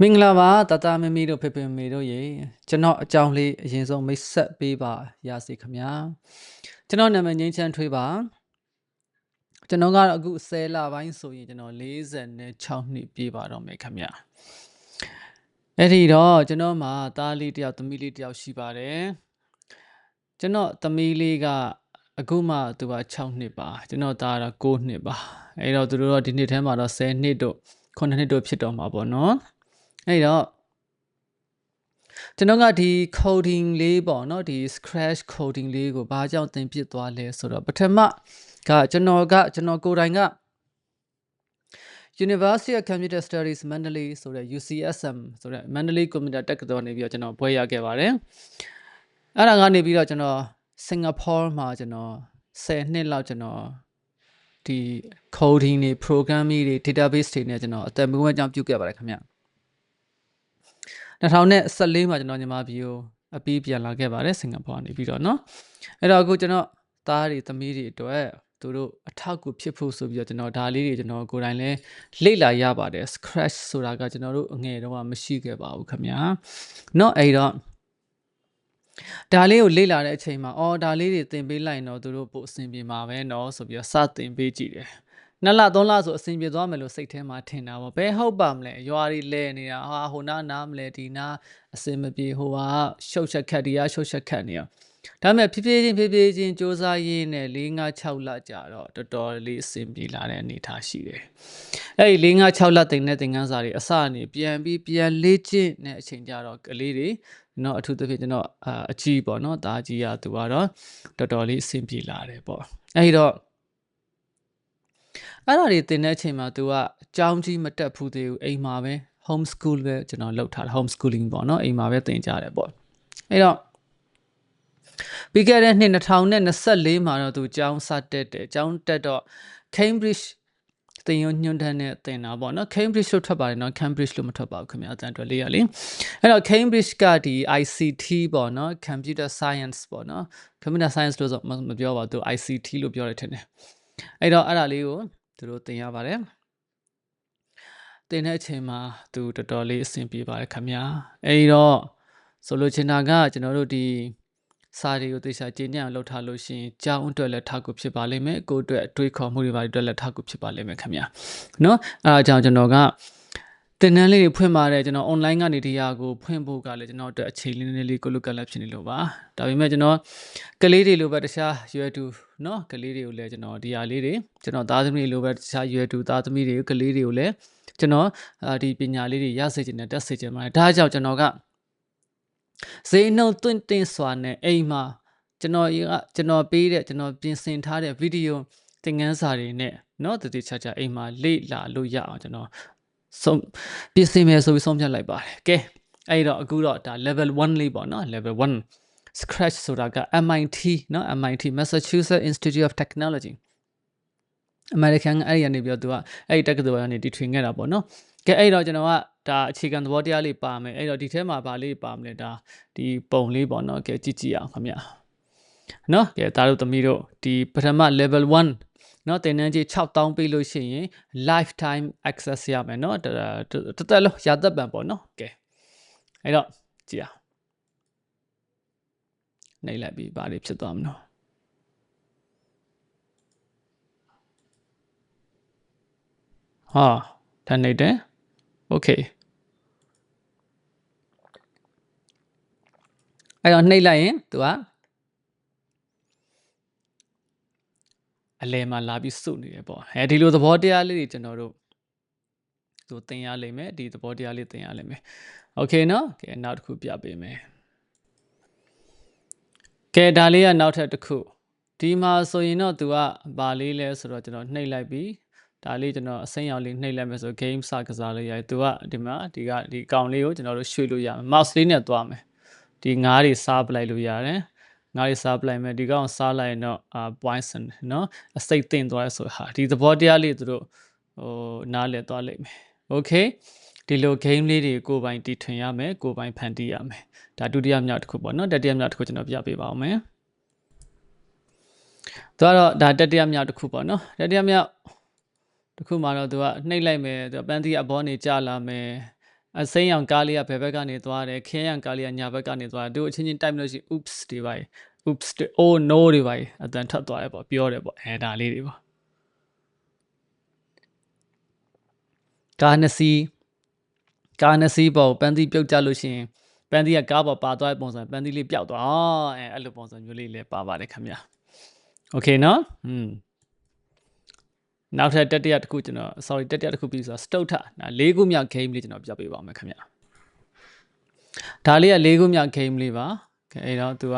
မင်္ဂလာပါတတမမီတို့ဖေဖေမမေတို့ရေကျွန်တော်အကြောင်းလေးအရင်ဆုံးမိတ်ဆက်ပေးပါရစေခင်ဗျာကျွန်တော်နာမည်ငင်းချမ်းထွေးပါကျွန်တော်ကတော့အခု10လပိုင်းဆိုရင်ကျွန်တော်46နှစ်ပြည့်ပါတော့မယ်ခင်ဗျာအဲ့ဒီတော့ကျွန်တော်မှာသားလေးတယောက်သမီးလေးတယောက်ရှိပါတယ်ကျွန်တော်သမီးလေးကအခုမှသူက6နှစ်ပါကျွန်တော်သားကတော့9နှစ်ပါအဲ့တော့သူတို့တော့ဒီနှစ်ထဲမှာတော့10နှစ်တို့9နှစ်တို့ဖြစ်တော့မှာပေါ့နော် အဲ့တော့ကျွန်တော်ကဒီ coding လေးပေါ့เนาะဒီ scratch coding လေးကိုဘာကြောင့်သင်ပြသွားလဲဆိုတော့ပထမကကျွန်တော်ကကျွန်တော်ကိုယ်တိုင်က University of Computer Studies Mandalay ဆိုတဲ့ UCSM ဆိုတဲ့ Mandalay Computer Tech တော်နေပြီးတော့ကျွန်တော်ဘွဲရခဲ့ပါတယ်အဲ့ဒါကနေပြီးတော့ကျွန်တော်စင်ကာပူမှာကျွန်တော်10နှစ်လောက်ကျွန်တော်ဒီ coding တွေ programming တွေ database တွေနဲ့ကျွန်တော်အသက်မွေးဝမ်းကြောင်းပြုခဲ့ပါတယ်ခင်ဗျ 2014မှာကျွန်တော်ညီမပြည်ကိုအပြီးပြန်လာခဲ့ပါတယ်စင်ကာပူကနေပြီးတော့เนาะအဲ့တော့အခုကျွန်တော်သားတွေသမီးတွေအတွက်သူတို့အထောက်အကူဖြစ်ဖို့ဆိုပြီးတော့ကျွန်တော်ဒါလေးတွေကျွန်တော်ကိုယ်တိုင်လဲလေ့လာရပါတယ် scratch ဆိုတာကကျွန်တော်တို့အငယ်တော့မရှိခဲ့ပါဘူးခင်ဗျာเนาะအဲ့တော့ဒါလေးကိုလေ့လာတဲ့အချိန်မှာအော်ဒါလေးတွေသင်ပေးလိုက်တော့သူတို့ပို့အဆင်ပြေမှာပဲเนาะဆိုပြီးတော့စသင်ပေးကြည့်တယ် နှစ်လသုံးလဆိုအဆင်ပြေသွားမယ်လို့စိတ်ထဲမှာထင်တာပေါ့ဘယ်ဟုတ်ပါမလဲရွာတွေလဲနေတာဟာဟိုနာနားမလဲဒီနာအဆင်မပြေဟိုဟာရှုပ်ချက်ခတ်ဒီကရှုပ်ချက်ခတ်နေရောဒါပေမဲ့ဖြည်းဖြည်းချင်းဖြည်းဖြည်းချင်းစူးစမ်းရင်းနဲ့၄၅6လကြာတော့တော်တော်လေးအဆင်ပြေလာတဲ့အနေအထားရှိတယ်အဲ့ဒီ၄၅6လတင်တဲ့သင်ခန်းစာတွေအစအနေပြန်ပြီးပြန်လေ့ကျင့်တဲ့အချိန်ကြတော့ကလေးတွေကျွန်တော်အထူးသဖြင့်ကျွန်တော်အကြီးပေါ့နော်ဒါကြီးရသူကတော့တော်တော်လေးအဆင်ပြေလာတယ်ပေါ့အဲ့တော့ အဲ့ဒါတွေသင်တဲ့အချိန်မှာ तू ကအကြောင်းကြီးမတက်ဘူးသေးဘူးအိမ်မှာပဲ home school ပဲကျွန်တော်လုပ်ထားတယ် home schooling ပေါ့နော်အိမ်မှာပဲသင်ကြတယ်ပေါ့အဲ့တော့ပြီးခဲ့တဲ့နှစ်2024မှာတော့သူကျောင်းစတက်တယ်ကျောင်းတက်တော့ Cambridge သင်ရညွှန်းတန်းနဲ့သင်တာပေါ့နော် Cambridge လို့ထွက်ပါတယ်နော် Cambridge လို့မထွက်ပါဘူးခင်ဗျာအတန်အတွက်လေးရလေအဲ့တော့ Cambridge ကဒီ ICT ပေါ့နော် Computer Science ပေါ့နော် Computer Science လို့ဆိုမပြောပါဘူးသူ ICT လို့ပြောရထင်တယ်အဲ့တော့အဲ့ဒါလေးကို သူတို့သင်ရပါတယ်သင်တဲ့အချိန်မှာသူတော်တော်လေးအဆင်ပြေပါတယ်ခင်ဗျာအဲဒီတော့ဆိုလိုချင်တာကကျွန်တော်တို့ဒီစာတွေကိုသေချာကျင့်ကြံလောက်ထားလို့ရှိရင်ကြောင်းအတွက်လည်းထောက်ကူဖြစ်ပါလိမ့်မယ်ကိုယ့်အတွက်အတွေးခေါ်မှုတွေပါအတွက်လည်းထောက်ကူဖြစ်ပါလိမ့်မယ်ခင်ဗျာเนาะအဲအကြောင်းကျွန်တော်က တင်နန်းလေးတွေဖွင့်ပါတယ်ကျွန်တော် online ကနေတရားကိုဖွင့်ဖို့ကလည်းကျွန်တော်အတွက်အချိန်လေးနည်းနည်းလေးကိုလုကလည်းဖြစ်နေလို့ပါဒါပေမဲ့ကျွန်တော်ကလေးတွေလိုပဲတခြားရွယ်တူเนาะကလေးတွေကိုလည်းကျွန်တော်ဒီဟာလေးတွေကျွန်တော်သားသမီးတွေလိုပဲတခြားရွယ်တူသားသမီးတွေကလေးတွေကိုလည်းကျွန်တော်ဒီပညာလေးတွေရစေချင်တယ်တက်စေချင်ပါတယ်ဒါကြောင့်ကျွန်တော်ကဈေးနှုန်းတွင့်တင်စွာနဲ့အိမ်မှာကျွန်တော်ကကျွန်တော်ပေးတဲ့ကျွန်တော်ပြင်ဆင်ထားတဲ့ဗီဒီယိုသင်ခန်းစာတွေနဲ့เนาะတတိချာချာအိမ်မှာလေ့လာလို့ရအောင်ကျွန်တော် ဆုံးပြင်ဆင်မယ်ဆိုပြီးဆုံးဖြတ်လိုက်ပါတယ်ကဲအဲ့တော့အခုတော့ဒါ level 1လေးပေါ့နော် level 1 scratch ဆိုတာက MIT เนาะ MIT Massachusetts Institute of Technology American အဲ့ဒီကနေပြီးတော့သူကအဲ့ဒီတက္ကသိုလ်ကနေတီထွင်ခဲ့တာပေါ့နော်ကဲအဲ့တော့ကျွန်တော်ကဒါအခြေခံသဘောတရားလေးပါမယ်အဲ့တော့ဒီထဲမှာဗာလေးပါမလဲဒါဒီပုံလေးပေါ့နော်ကဲကြည့်ကြည့်အောင်ခင်ဗျာနော်ကဲဒါတို့သမီးတို့ဒီပထမ level 1 เนาะတင်နန်းကြီး6000ပေးလို့ရှိရင် lifetime access ရမယ်เนาะတသက်လုံးရာသက်ပံပေါ့เนาะကဲအဲ့တော့ကြည့်အောင်နှိပ်လိုက်ပြီးဘာတွေဖြစ်သွားမလို့ဟာတန်နေတယ်โอเคအဲ့တော့နှိပ်လိုက်ရင်သူက အလဲမှာလာပြီးစုနေတယ်ပေါ့အဲဒီလိုသဘောတရားလေးတွေကျွန်တော်တို့သူသင်ရလိမ့်မယ်ဒီသဘောတရားလေးသင်ရလိမ့်မယ်โอเคเนาะကဲနောက်တစ်ခုပြပေးမယ်ကဲဒါလေးကနောက်ထပ်တစ်ခုဒီမှာဆိုရင်တော့သူကဘာလေးလဲဆိုတော့ကျွန်တော်နှိပ်လိုက်ပြီးဒါလေးကျွန်တော်အစိမ်းရောင်လေးနှိပ်လိုက်မယ်ဆို game စကစားလို့ရတယ်သူကဒီမှာဒီကဒီအကောင်လေးကိုကျွန်တော်တို့ရွှေ့လို့ရမယ် mouse လေးနဲ့သွားမယ်ဒီငါးတွေစားပလိုက်လို့ရတယ် ငါးလေးစားပလိုက်မယ်ဒီကောင်စားလိုက်ရင်တော့အာ points နော်အစိတ်တင်သွားရဆိုဟာဒီသဘောတရားလေးသူတို့ဟိုနားလည်သွားလိမ့်မယ် okay ဒီလို game လေးတွေကိုပိုင်တီထွင်ရမယ်ကိုပိုင်ဖန်တီးရမယ်ဒါဒုတိယမြောက်တစ်ခုပေါ့နော်တတိယမြောက်တစ်ခုကျွန်တော်ပြပေးပါအောင်မယ်သူကတော့ဒါတတိယမြောက်တစ်ခုပေါ့နော်တတိယမြောက်တစ်ခုမှာတော့သူကနှိပ်လိုက်မယ်သူကပန်းတီးအဘောနေကြလာမယ် အစိမ်းရောင်ကားလေးကဘယ်ဘက်ကနေသွားတယ်ခင်းရောင်ကားလေးကညာဘက်ကနေသွားတယ်သူအချင်းချင်းတိုက်မလို့ရှိရင် oops တွေပါ oops တွေ oh no တွေပါအတန်ထွက်သွားတယ်ပေါ့ပြောတယ်ပေါ့အဲဒါလေးတွေပေါ့ကားနှစ်စီးကားနှစ်စီးပေါ့ပန်းသီးပြုတ်ကြလို့ရှိရင်ပန်းသီးကကားပေါ်ပါသွားတဲ့ပုံစံပန်းသီးလေးပျောက်သွားအော်အဲအဲ့လိုပုံစံမျိုးလေးလည်းပါပါတယ်ခင်ဗျာโอเคเนาะอืม နောက်ထပ်တတိယတစ်ခုကျွန်တော် sorry တတိယတစ်ခုပြီးဆိုတော့ stout ဒါ၄ခုမြောက် game လေးကျွန်တော်ပြပေးပါမယ်ခင်ဗျာဒါလေးက၄ခုမြောက် game လေးပါကဲအဲ့တော့သူက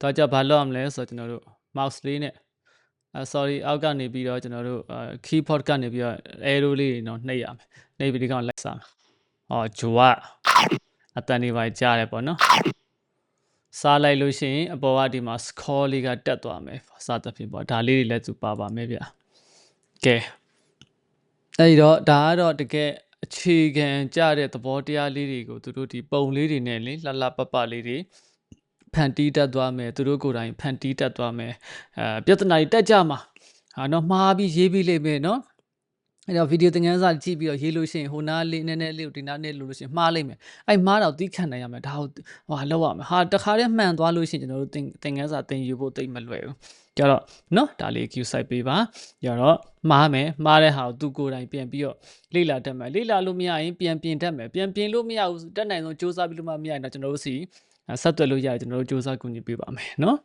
တော့ကြဘာလုပ်ရမလဲဆိုတော့ကျွန်တော်တို့ mouse လေးနဲ့အဲ sorry အောက်ကနေပြီးတော့ကျွန်တော်တို့ keyboard ကနေပြီးတော့ arrow လေးတွေတော့နှိပ်ရမယ်နှိပ်ပြီးဒီကောင်လိုက်စားဟောဂျွာအတန်နေပါကြားတယ်ပေါ့နော်စားလိုက်လို့ရှိရင်အပေါ်ကဒီမှာ score လေးကတက်သွားမယ်စသဖြင့်ပေါ့ဒါလေးတွေလည်းသူပါပါမယ်ဗျ ကဲအဲ့တော့ဒါကတော့တကယ်အခြေခံကြတဲ့သဘောတရားလေးတွေကိုသူတို့ဒီပုံလေးတွေနဲ့လေလှလှပပလေးတွေဖန်တီးတတ်သွားမယ်သူတို့ကိုယ်တိုင်ဖန်တီးတတ်သွားမယ်အဲပြဿနာတွေတက်ကြမှာဟာတော့မှားပြီးရေးပြီးလိမ့်မယ်နော်အဲ့တော့ဗီဒီယိုသင်ခန်းစာကြည့်ပြီးတော့ရေးလို့ရှိရင်ဟိုနားလေးနည်းနည်းလေးကိုဒီနားနဲ့လို့လို့ရှိရင်မှားလိမ့်မယ်အဲ့မှားတော့သီးခံနိုင်ရမယ်ဒါဟိုဟာလောက်ရမယ်ဟာတခါတည်းမှန်သွားလို့ရှိရင်ကျွန်တော်တို့သင်သင်ခန်းစာသင်ယူဖို့တိတ်မလွယ်ဘူး ကြတော့နော်ဒါလေး queue site ပေးပါကြတော့မှားမယ်မှားတဲ့ဟာကိုသူကိုယ်တိုင်ပြန်ပြီးတော့လေ့လာတတ်မယ်လေ့လာလို့မရရင်ပြန်ပြင်တတ်မယ်ပြန်ပြင်လို့မရဘူးတက်နိုင်ဆုံးစူးစမ်းပြီးလို့မှမရရင်တော့ကျွန်တော်တို့စီဆက်သွယ်လို့ရရင်ကျွန်တော်တို့စူးစမ်းကူညီပေးပါမယ်နော်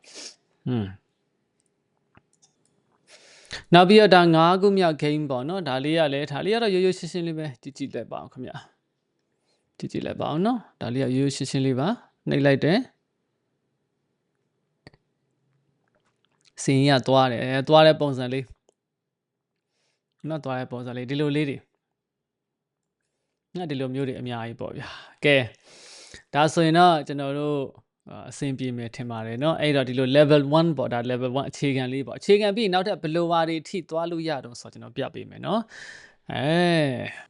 อืมနောက်ပြီးတော့ဒါ၅ခုမြောက် game ပေါ့နော်ဒါလေးကလည်းဒါလေးကတော့ရိုးရိုးရှင်းရှင်းလေးပဲကြည့်ကြည့်လိုက်ပါအောင်ခင်ဗျာကြည့်ကြည့်လိုက်ပါအောင်နော်ဒါလေးကရိုးရိုးရှင်းရှင်းလေးပါနှိပ်လိုက်တယ် စင်ရသွားတယ်သွားတဲ့ပုံစံလေးနော်သွားတဲ့ပုံစံလေးဒီလိုလေးတွေနော်ဒီလိုမျိုးတွေအများကြီးပေါ့ဗျာကဲဒါဆိုရင်တော့ကျွန်တော်တို့အဆင်ပြေမယ်ထင်ပါတယ်နော်အဲ့တော့ဒီလို level 1ပေါ့ဒါ level 1အခြေခံလေးပေါ့အခြေခံပြီးနောက်ထပ်ဘယ်လိုပါတွေထိသွားလို့ရတော့ဆိုတော့ကျွန်တော်ပြပေးမယ်နော်အဲ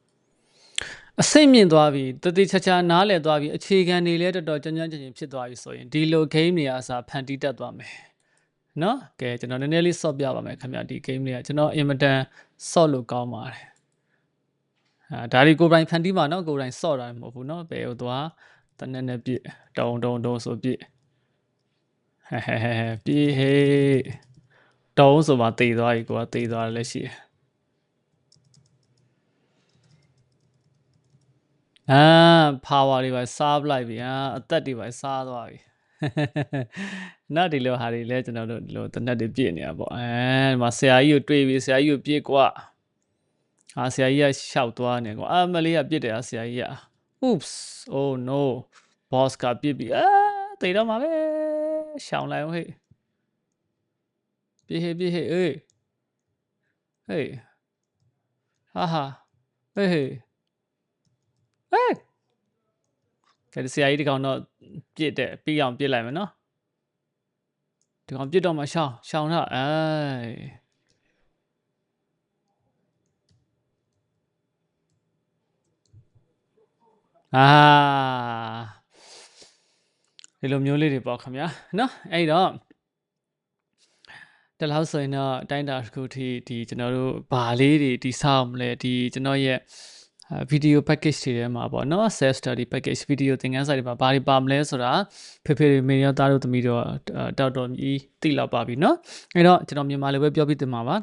အစိတ်မြင့်သွားပြီတတိချာချာနားလည်သွားပြီအခြေခံတွေလည်းတော်တော်ကြမ်းကြမ်းကျင်ကျင်ဖြစ်သွားပြီဆိုရင်ဒီလို game တွေအားစာဖန်တီးတတ်သွားမယ် နော်ကဲကျွန်တော်နည်းနည်းလေးဆော့ပြပါမယ်ခင်ဗျဒီ game လေးကကျွန်တော်အင်မတန်ဆော့လို့ကောင်းပါတယ်အာဒါဒီကိုယ်တိုင်ဖန်တီးမှာနော်ကိုယ်တိုင်ဆော့တာမဟုတ်ဘူးနော်ဘယ်ဟိုသွားတနက်နဲ့ပြည့်တုံတုံတုံဆိုပြည့်ဟဲဟဲဟဲပြည့်ဟေးတုံဆိုမှတေသွားပြီကိုကတေသွားတယ်လည်းရှိတယ်အာ power တွေပဲစားပလိုက်ပြီအာအသက်တွေပဲစားသွားပြီ နောက်ဒီလိုဟာတွေလဲကျွန်တော်တို့ဒီလိုတနက်တွေပြည့်နေတာပေါ့အဲဒီမှာဆရာကြီးကိုတွေးပြီးဆရာကြီးကိုပြည့်ကွာဟာဆရာကြီးကရှောက်သွားနေကွာအမလေးကပြည့်တယ်ဆရာကြီးက oops oh no boss ကပြစ်ပြီးအာတိတ်တော့မှာပဲရှောင်းလိုက်အောင်ဟေ့ပြေးဟေ့ပြေးဟေ့အေးဟေးဟာဟာဟေးဟေးဟေး ကဲဆရာကြီးဒီကောင်တော့ပြစ်တဲ့ပြီးအောင်ပြစ်လိုက်မယ်နော်ဒီကောင်ပြစ်တော့မှရှောင်းရှောင်းတော့အဲအာဒီလိုမျိုးလေးတွေပေါ့ခင်ဗျာနော်အဲ့တော့တလောက်ဆိုရင်တော့အတိုင်းတာတစ်ခုထိဒီကျွန်တော်တို့ဘာလေးတွေဒီဆောက်မလဲဒီကျွန်တော်ရဲ့ video package တွေထဲမှာပေါ့နော် self study package video သင်ခန်းစာတွေမှာဘာတွေပါမလဲဆိုတာဖေဖေတွေမေရောသားတို့သမီးတို့တောက်တော်ကြီးသိလောက်ပါပြီเนาะအဲ့တော့ကျွန်တော်မြန်မာလိုပဲပြောပြတင်ပါပါ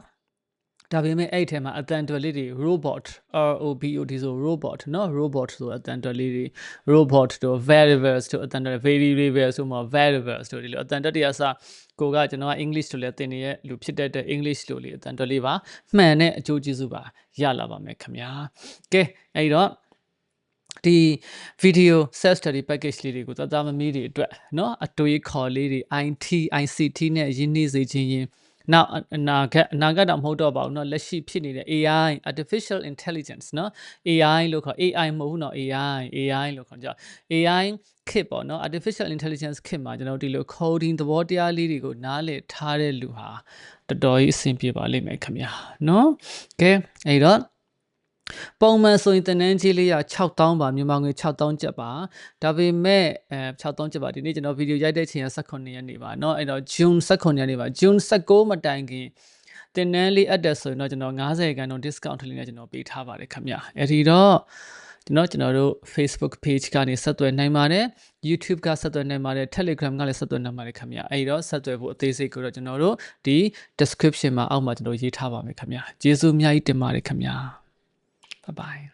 ဒါပေမဲ့အဲ့ထဲမှာအတန်တွယ်လေးတွေ robot R O B O T ဆို robot เนาะ robot ဆိုအတန်တွယ်လေးတွေ robot တို့ variables တို့အတန်တွယ် variables ဆိုမှ variables တို့ဒီလိုအတန်တွယ်တရားစားကိုကကျွန်တော်က English လို့လည်းသင်နေတဲ့လူဖြစ်တဲ့ English လို့လေအတန်တွယ်လေးပါမှန်တဲ့အကျိုးကျေးဇူးပါရလာပါမယ်ခင်ဗျာကဲအဲ့တော့ဒီ video self study package လေးတွေကိုသာသမမီးတွေအတွက်เนาะအတွေးခေါ်လေးတွေ IT ICT နဲ့ရင်းနှီးစေခြင်းရင် နောက်အနာဂတ်အနာဂတ်တော့မဟုတ်တော့ပါဘူးเนาะလက်ရှိဖြစ်နေတဲ့ AI artificial intelligence เนาะ AI လို့ခေါ် AI မဟုတ်ဘူးเนาะ AI AI လို့ခေါ်ကြ AI ခစ်ပေါ့เนาะ artificial intelligence ခစ်မှာကျွန်တော်ဒီလို coding သဘောတရားလေးတွေကိုနားလည်ထားတဲ့လူဟာတော်တော်ကြီးအဆင်ပြေပါလိမ့်မယ်ခင်ဗျာเนาะကဲအဲ့တော့ ပုံမှန်ဆိုရင်တနန်းကြီးလေးရ6000ပါမြန်မာငွေ6000ကျပ်ပါဒါပေမဲ့အဲ6000ကျပ်ပါဒီနေ့ကျွန်တော်ဗီဒီယိုရိုက်တဲ့ချိန်က18ရက်နေ့ပါเนาะအဲ့တော့ June 18ရက်နေ့ပါ June 16မတိုင်ခင်တင်နန်းလေးအပ်တယ်ဆိုရင်တော့ကျွန်တော်90ခန်းတော့ discount လေးနဲ့ကျွန်တော်ပေးထားပါတယ်ခင်ဗျအဲ့ဒီတော့ ကျွန်တော်ကျွန်တော်တို့ Facebook page ကနေဆက်သွယ်နိုင်ပါတယ် YouTube ကဆက်သွယ်နိုင်ပါတယ် Telegram ကလည်းဆက်သွယ်နိုင်ပါတယ်ခင်ဗျာအဲ့တော့ဆက်သွယ်ဖို့အသေးစိတ်ကိုတော့ကျွန်တော်တို့ဒီ description မှာအောက်မှာကျွန်တော်ရေးထားပါမယ်ခင်ဗျာကျေးဇူးအများကြီးတင်ပါတယ်ခင်ဗျာ bye bye